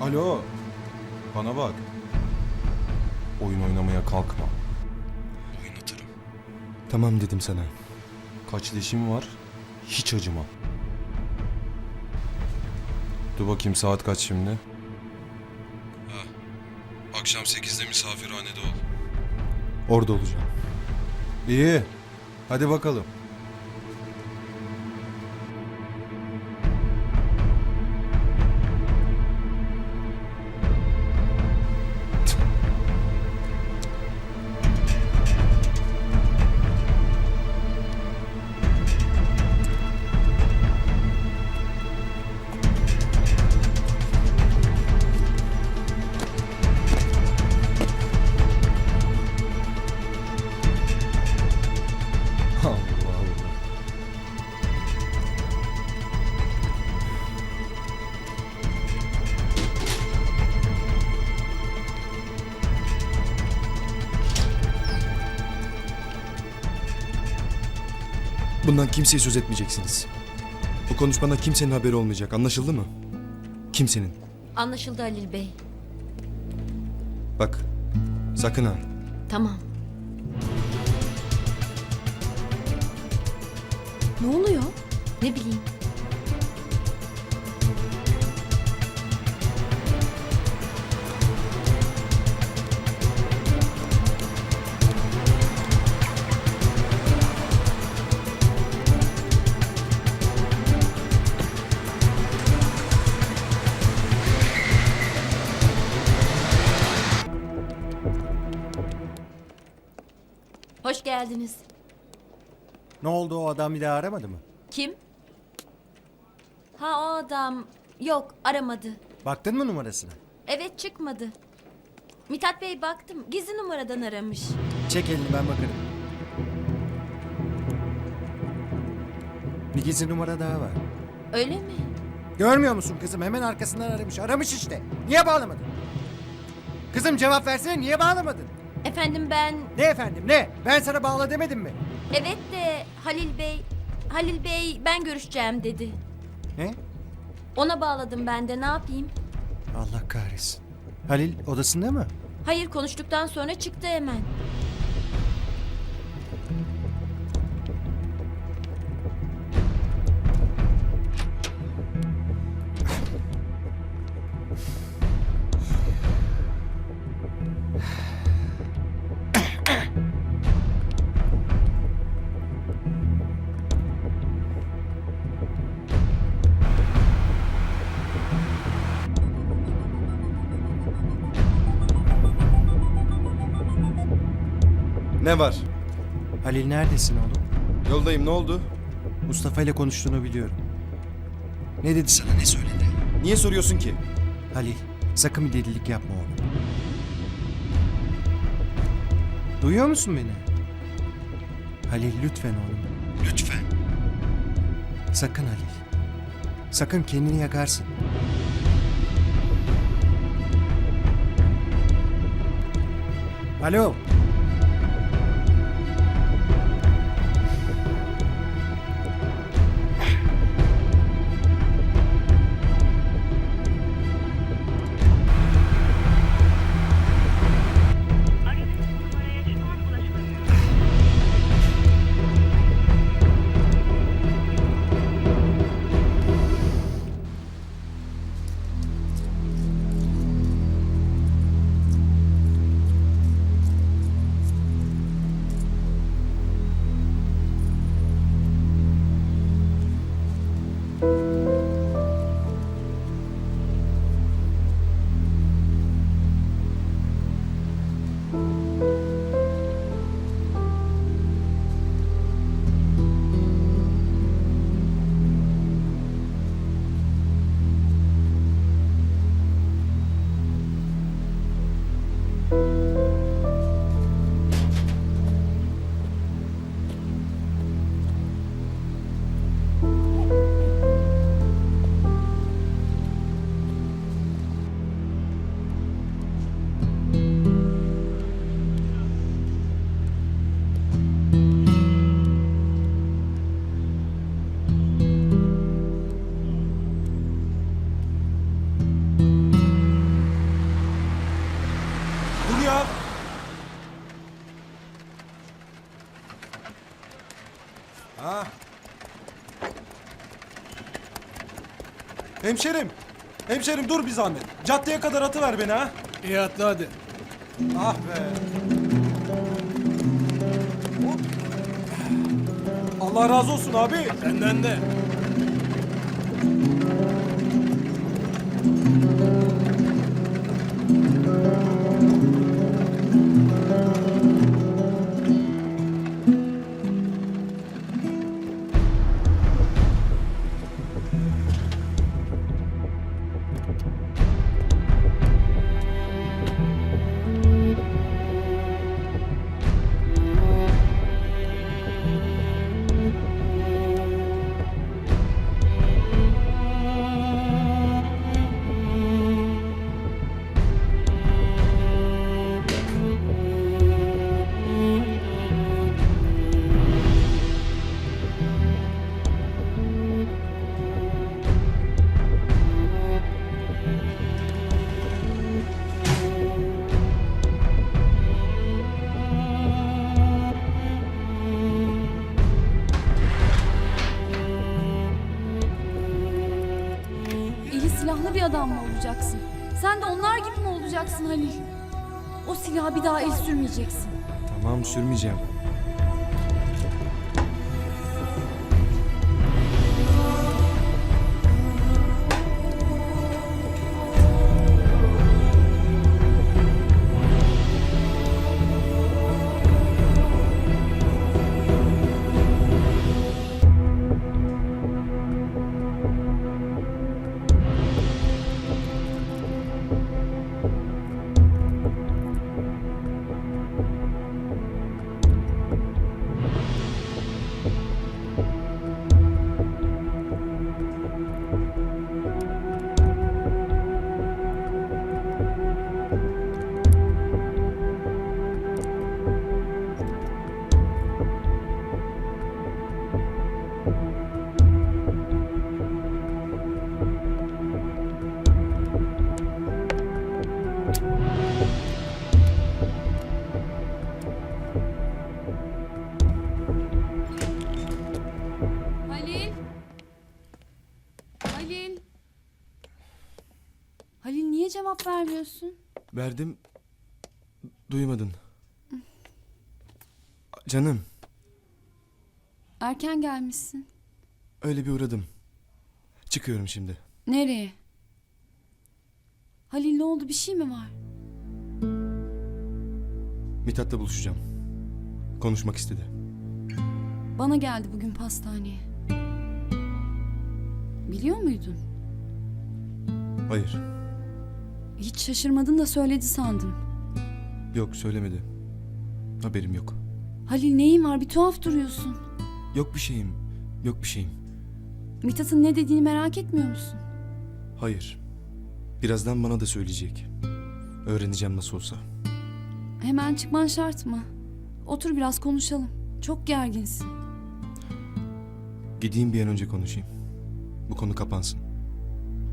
Alo. Bana bak. Oyun oynamaya kalkma. Oynatırım. Tamam dedim sana. Kaç leşim var? Hiç acımam. Dur bakayım saat kaç şimdi? Ha. Akşam 8'de misafirhanede ol. Orada olacağım. İyi. Hadi bakalım. Bundan kimseye söz etmeyeceksiniz. Bu konuşmadan kimsenin haberi olmayacak. Anlaşıldı mı? Kimsenin. Anlaşıldı Halil Bey. Bak. Sakın ha. Tamam. Ne oluyor? Ne bileyim. Hoş geldiniz. Ne oldu o adam bir daha aramadı mı? Kim? Ha o adam. Yok aramadı. Baktın mı numarasına? Evet çıkmadı. Mithat Bey baktım. Gizli numaradan aramış. Çek elini ben bakarım. Bir gizli numara daha var. Öyle mi? Görmüyor musun kızım? Hemen arkasından aramış. Aramış işte. Niye bağlamadın? Kızım cevap versene niye bağlamadın? Efendim ben... Ne efendim ne? Ben sana bağla demedim mi? Evet de Halil Bey... Halil Bey ben görüşeceğim dedi. Ne? Ona bağladım ben de ne yapayım? Allah kahretsin. Halil odasında mı? Hayır konuştuktan sonra çıktı hemen. Ne var? Halil neredesin oğlum? Yoldayım ne oldu? Mustafa ile konuştuğunu biliyorum. Ne dedi sana ne söyledi? Niye soruyorsun ki? Halil sakın bir delilik yapma oğlum. Duyuyor musun beni? Halil lütfen oğlum. Lütfen. Sakın Halil. Sakın kendini yakarsın. Alo. Hemşerim. Hemşerim dur bir zahmet. Caddeye kadar atıver beni ha. İyi atla hadi. Ah be. Hop. Allah razı olsun abi. Senden de. Silahlı bir adam mı olacaksın? Sen de onlar gibi mi olacaksın Halil? O silaha bir daha el sürmeyeceksin. Tamam sürmeyeceğim. Halil! Halil niye cevap vermiyorsun? Verdim. Duymadın. Canım Erken gelmişsin. öyle bir uğradım. Çıkıyorum şimdi. Nereye? Halil ne oldu bir şey mi var? Mithat'la buluşacağım. Konuşmak istedi. Bana geldi bugün pastaneye. Biliyor muydun? Hayır. Hiç şaşırmadın da söyledi sandım. Yok söylemedi. Haberim yok. Halil neyin var bir tuhaf duruyorsun. Yok bir şeyim. Yok bir şeyim. Mithat'ın ne dediğini merak etmiyor musun? Hayır. Birazdan bana da söyleyecek. Öğreneceğim nasıl olsa. Hemen çıkman şart mı? Otur biraz konuşalım. Çok gerginsin. Gideyim bir an önce konuşayım. Bu konu kapansın.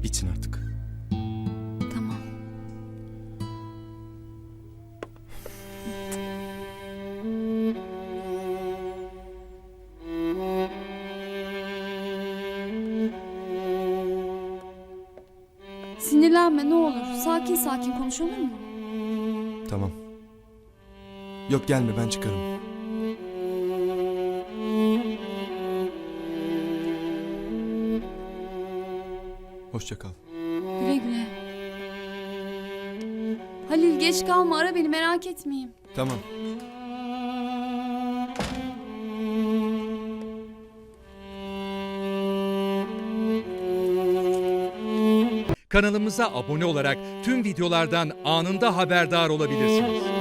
Bitsin artık. Tamam. Sinirlenme ne olur. Sakin sakin konuş olur mu? Tamam. Yok gelme ben çıkarım. Hoşça kal. Güle güle. Halil geç kalma ara beni merak etmeyeyim. Tamam. Kanalımıza abone olarak tüm videolardan anında haberdar olabilirsiniz.